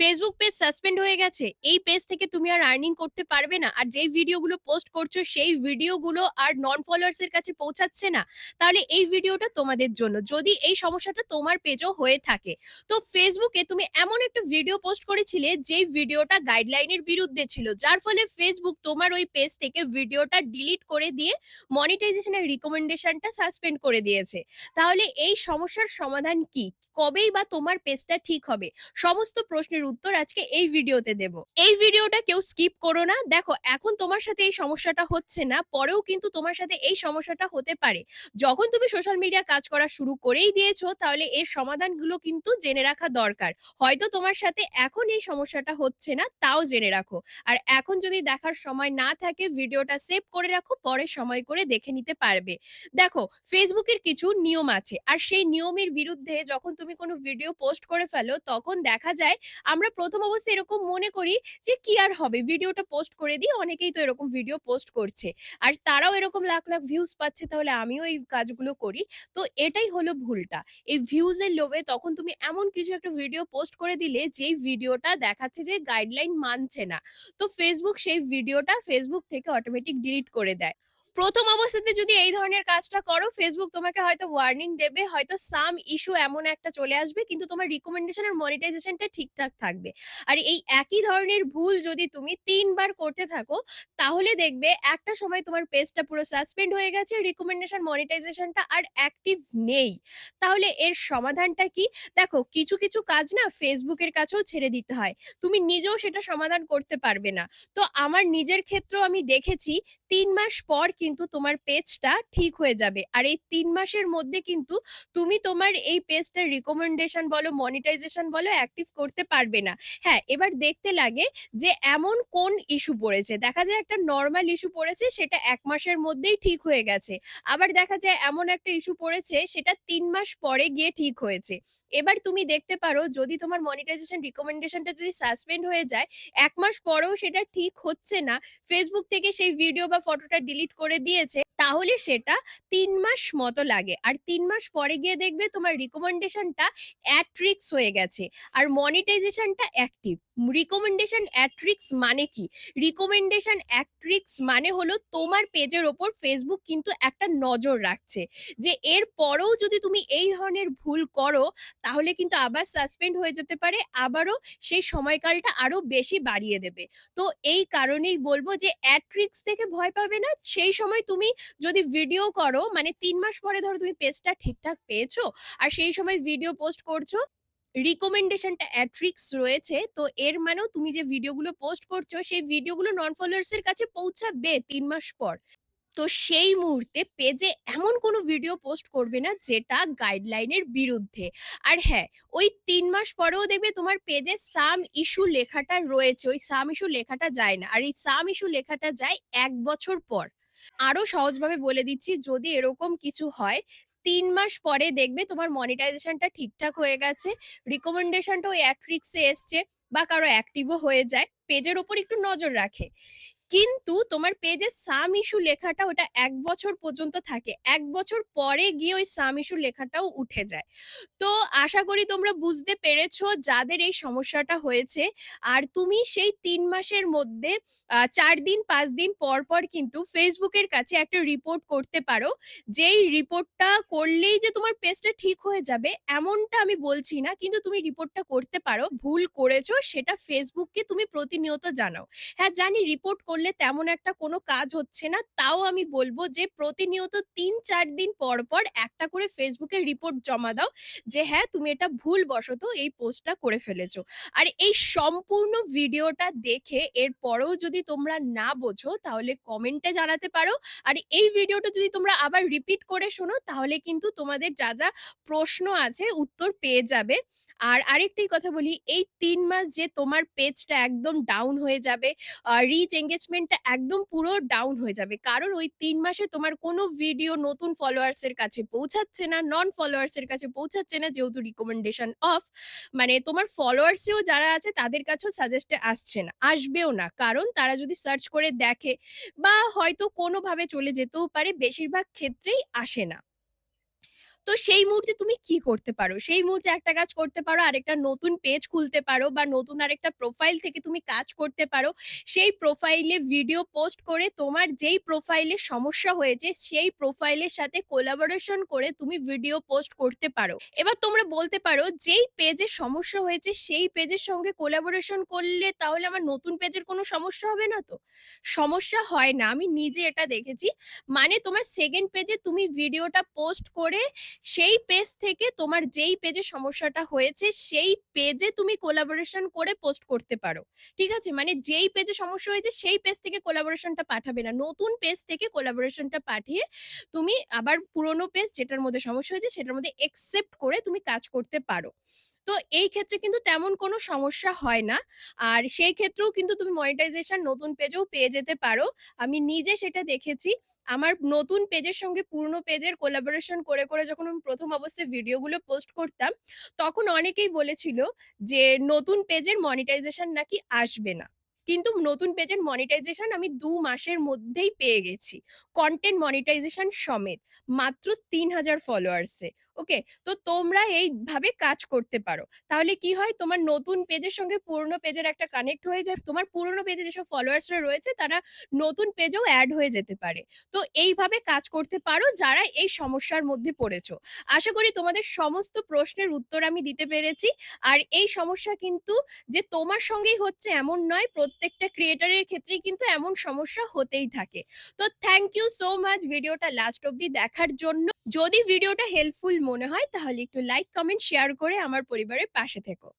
Facebook page suspend হয়ে গেছে। এই পেজ থেকে তুমি আর আর্নিং করতে পারবে না। আর যেই ভিডিওগুলো পোস্ট করছ, সেই ভিডিওগুলো আর নন ফলোয়ার্স এর কাছে পৌঁছাচ্ছে না। তাহলে এই ভিডিওটা তোমাদের জন্য। যদি এই সমস্যাটা তোমার পেজও হয়ে থাকে। তো ফেসবুকে তুমি এমন একটা ভিডিও পোস্ট করেছিলে, যেই ভিডিওটা গাইডলাইনের বিরুদ্ধে ছিল। যার ফলে ফেসবুক তোমার ওই পেজ থেকে ভিডিওটা ডিলিট করে দিয়ে মনিটাইজেশন এর রিকমেন্ডেশনটা সাসপেন্ড করে দিয়েছে। তাহলে এই সমস্যার সমাধান কি? কবেই বা তোমার পেজটা ঠিক হবে? সমস্ত প্রশ্নের উত্তর আজকে এই ভিডিওতে দেব। এই ভিডিওটা কেউ স্কিপ করো না। দেখো এখন তোমার সাথে এই সমস্যাটা হচ্ছে না, পরেও কিন্তু তোমার সাথে এই সমস্যাটা হতে পারে। যখন তুমি সোশ্যাল মিডিয়া কাজ করা শুরু করেই দিয়েছ তাহলে এর সমাধানগুলো কিন্তু জেনে রাখা দরকার। হয়তো তোমার সাথে এখন এই সমস্যাটা হচ্ছে না তাও জেনে রাখো। আর এখন যদি দেখার সময় না থাকে ভিডিওটা সেভ করে রাখো, পরে সময় করে দেখে নিতে পারবে। দেখো ফেসবুকের কিছু নিয়ম আছে। আর সেই নিয়মের বিরুদ্ধে যখন তুমি কোনো ভিডিও পোস্ট করে ফেলো তখন দেখা যায় আমরা প্রথম অবস্থায় এরকম মনে করি যে কি আর হবে ভিডিওটা পোস্ট করে দিই অনেকেই তো এরকম ভিডিও পোস্ট করছে। আর তারাও এরকম লাখ, লাখ ভিউজ পাচ্ছে তাহলে আমিও এই কাজগুলো করি। তো এটাই হলো ভুলটা। এই ভিউজ এর লোভে তখন তুমি এমন কিছু একটা ভিডিও পোস্ট করে দিলে যেই ভিডিওটা দেখাচ্ছে যে গাইডলাইন মানছে না। তো ফেসবুক সেই ভিডিওটা ফেসবুক থেকে অটোমেটিক ডিলিট করে দেয়। ১ম অবস্থাতে যদি এই ধরনের কাজটা করো ফেসবুক তোমাকে হয়তো ওয়ার্নিং দেবে, হয়তো সাম ইস্যু এমন একটা চলে আসবে কিন্তু তোমার রিকমেন্ডেশন আর মনিটাইজেশনটা ঠিকঠাক থাকবে। আর এই একই ধরনের ভুল যদি তুমি তিনবার করতে থাকো তাহলে দেখবে একটা সময় তোমার পেজটা পুরো সাসপেন্ড হয়ে গেছে, রিকমেন্ডেশন মনিটাইজেশনটা আর অ্যাক্টিভ নেই। তাহলে এর সমাধানটা কি? দেখো কিছু, কিছু কাজ না ফেসবুকের কাছেও ছেড়ে দিতে হয়। তুমি নিজেও সেটা সমাধান করতে পারবে না। তো আমার নিজের ক্ষেত্রেও আমি দেখেছি তিন মাস পর কিন্তু তোমার পেজটা ঠিক হয়ে যাবে। আর এই ৩ মাসের মধ্যে কিন্তু তুমি তোমার এই পেজটার রিকমেন্ডেশন বলো, মনিটাইজেশন বলো অ্যাক্টিভ করতে পারবে না। হ্যাঁ, এবার দেখতে লাগে যে এমন কোন ইস্যু পড়েছে। দেখা যায় একটা নরমাল ইস্যু পড়েছে সেটা ১ মাসের মধ্যেই ঠিক হয়ে গেছে। আবার দেখা যায় এমন একটা ইস্যু পড়েছে সেটা তিন মাস পরে গিয়ে ঠিক হয়েছে। এবার তুমি দেখতে পারো যদি তোমার মনিটাইজেশন রিকমেন্ডেশনটা যদি সাসপেন্ড হয়ে যায়, এক মাস পরেও সেটা ঠিক হচ্ছে না, ফেসবুক থেকে সেই ভিডিও বা ফটোটা ডিলিট করে দিয়েছে, তাহলে সেটা ৩ মাস মতো লাগে। আর তিন মাস পরে গিয়ে দেখবে তোমার রিকমেন্ডেশনটা অ্যাট্রিক্স হয়ে গেছে। আর মনিটাইজেশনটা অ্যাক্টিভ। রিকমেন্ডেশন অ্যাট্রিক্স মানে কি? রিকমেন্ডেশন অ্যাট্রিক্স মানে হলো তোমার পেজের ওপর ফেসবুক কিন্তু একটা নজর রাখছে। যে এর পরেও যদি তুমি এই ধরনের ভুল করো তাহলে কিন্তু আবার সাসপেন্ড হয়ে যেতে পারে, আবারও সেই সময়কালটা আরও বেশি বাড়িয়ে দেবে। তো এই কারণেই বলব যে অ্যাট্রিক্স থেকে ভয় পাবে না। সেই সময় তুমি যদি ভিডিও করো মানে তিন মাস পরে ধরো তুমি পেজটা ঠিকঠাক পেয়েছ আর সেই সময় ভিডিও পোস্ট করছ, রিকমেন্ডেশনটা অ্যাট্রিক্স রয়েছে তো এর মানেও তুমি যে ভিডিওগুলো পোস্ট করছ সেই ভিডিওগুলো নন ফলোয়ার্স এর কাছে পৌঁছাবে তিন মাস পর। তো সেই মুহূর্তে পেজে এমন কোনো ভিডিও পোস্ট করবে না যেটা গাইডলাইনের বিরুদ্ধে। আর হ্যাঁ, ওই তিন মাস পরেও দেখবে তোমার পেজে সাম ইস্যু লেখাটা রয়েছে। ওই সাম ইস্যু লেখাটা যায় না। আর এই সাম ইস্যু লেখাটা যায় এক বছর পর। আরও সহজভাবে বলে দিচ্ছি যদি এরকম কিছু হয় তিন মাস পরে দেখবে তোমার মনিটাইজেশনটা ঠিকঠাক হয়ে গেছে, রিকমেন্ডেশনটা ওই অ্যাট্রিক্সে এসছে বা কারও অ্যাক্টিভও হয়ে যায়, পেজের ওপর একটু নজর রাখে। কিন্তু তোমার পেজে সাম ইস্যু লেখাটা ওটা এক বছর পর্যন্ত থাকে। এক বছর পরে গিয়ে ওই সাম ইস্যু লেখাটাও উঠে যায়। তো আশা করি তোমরা বুঝতে পেরেছ যাদের এই সমস্যাটা হয়েছে। আর তুমি সেই তিন মাসের মধ্যে চার দিন পাঁচ দিন পর, পর কিন্তু ফেসবুকের কাছে একটা রিপোর্ট করতে পারো। যেই রিপোর্টটা করলেই যে তোমার পেজটা ঠিক হয়ে যাবে এমনটা আমি বলছি না। কিন্তু তুমি রিপোর্টটা করতে পারো। ভুল করেছ সেটা ফেসবুককে তুমি প্রতিনিয়ত জানাও। হ্যাঁ, জানি রিপোর্ট তেমন একটা কোনো কাজ হচ্ছে না। তাও আমি বলব যে প্রতিনিয়ত ৩-৪ দিন পর, পর একটা করে ফেসবুকে রিপোর্ট জমা দাও যে হ্যাঁ, তুমি এটা ভুল ভুলবশত এই পোস্টটা করে ফেলেছো। আর এই সম্পূর্ণ ভিডিওটা দেখে এরপরেও যদি তোমরা না বোঝো তাহলে কমেন্টে জানাতে পারো। আর এই ভিডিওটা যদি তোমরা আবার রিপিট করে শোনো তাহলে কিন্তু তোমাদের যা, যা প্রশ্ন আছে উত্তর পেয়ে যাবে। আর আরেকটি কথা বলি এই তিন মাস যে তোমার পেজটা একদম ডাউন হয়ে যাবে, রিচ এঙ্গেজমেন্টটা একদম পুরো ডাউন হয়ে যাবে। কারণ ওই তিন মাসে তোমার কোনো ভিডিও নতুন ফলোয়ার্সের কাছে পৌঁছাচ্ছে না, নন ফলোয়ার্সের কাছে পৌঁছাচ্ছে না যেহেতু রিকমেন্ডেশন অফ। মানে তোমার ফলোয়ার্সেও যারা আছে তাদের কাছেও সাজেস্ট আসছে না, আসবেও না। কারণ তারা যদি সার্চ করে দেখে বা হয়তো কোনোভাবে চলে যেতেও পারে বেশিরভাগ ক্ষেত্রেই আসে না। তো সেই মুহূর্তে তুমি কি করতে পারো? সেই মুহূর্তে একটা কাজ করতে পারো, আরেকটা নতুন পেজ খুলতে পারো বা নতুন আরেকটা প্রোফাইল থেকে তুমি কাজ করতে পারো। সেই প্রোফাইলে ভিডিও পোস্ট করে তোমার যেই প্রোফাইলে সমস্যা হয়েছে, সেই প্রোফাইলের সাথে কোলাবোরেশন করে তুমি ভিডিও পোস্ট করতে পারো। এবার তোমরা বলতে পারো, যেই পেজে সমস্যা হয়েছে, সেই পেজের সঙ্গে কোলাবোরেশন করলে তাহলে আমার নতুন পেজের কোনো সমস্যা হবে না তো? সমস্যা হয় না। আমি নিজে এটা দেখেছি। মানে তোমার সেকেন্ড পেজে তুমি ভিডিওটা পোস্ট করে সেই পেজ থেকে তোমার যেই পেজে সমস্যাটা হয়েছে, সেই পেজে তুমি কোলাবোরেশন করে পোস্ট করতে পারো। ঠিক আছে? মানে যেই পেজে সমস্যা হয়েছে, সেই পেজ থেকে কোলাবোরেশনটা পাঠাবে না। নতুন পেজ থেকে কোলাবোরেশনটা পাঠিয়ে তুমি আবার পুরনো পেজ যেটার মধ্যে সমস্যা হয়েছে, সেটার মধ্যে একসেপ্ট করে তুমি কাজ করতে পারো। তো এই ক্ষেত্রে কিন্তু তেমন কোনো সমস্যা হয় না। আর সেই ক্ষেত্রেও কিন্তু তুমি মনিটাইজেশন নতুন পেজেও পেয়ে যেতে পারো। আমি নিজে সেটা দেখেছি। আমার নতুন পেজের সঙ্গে পুরনো পেজের কোলাবোরেশন করে, করে যখন আমি প্রথম অবস্থায় ভিডিওগুলো পোস্ট করতাম, তখন অনেকেই বলেছিল যে, নতুন পেজের মনিটাইজেশন নাকি আসবে না। কিন্তু নতুন পেজের মনিটাইজেশন আমি দু মাসের মধ্যেই পেয়ে গেছি। কন্টেন্ট মনিটাইজেশন সমেত। মাত্র ৩০০০ ফলোয়ার্সে। ওকে? তো তোমরা এইভাবে কাজ করতে পারো। তাহলে কি হয়? তোমার নতুন পেজের সঙ্গে পুরনো পেজের একটা কানেক্ট হয়ে যায়। তোমার পুরনো পেজে যেসব ফলোয়ার্সরা রয়েছে, তারা নতুন পেজেও অ্যাড হয়ে যেতে পারে। তো এইভাবে কাজ করতে পারো, যারা এই সমস্যার মধ্যে পড়েছো। আশা করি তোমাদের সমস্ত প্রশ্নের উত্তর আমি দিতে পেরেছি। আর এই সমস্যা কিন্তু যে তোমার সঙ্গেই হচ্ছে এমন নয়, প্রত্যেকটা ক্রিয়েটারের ক্ষেত্রেই কিন্তু এমন সমস্যা হতেই থাকে। তো থ্যাংক ইউ সো মাচ ভিডিওটা লাস্ট অব্দি দেখার জন্য। যদি ভিডিওটা হেল্পফুল মনে হয়, তাহলে একটু লাইক, কমেন্ট, শেয়ার করে আমার পরিবারের পাশে থেকো।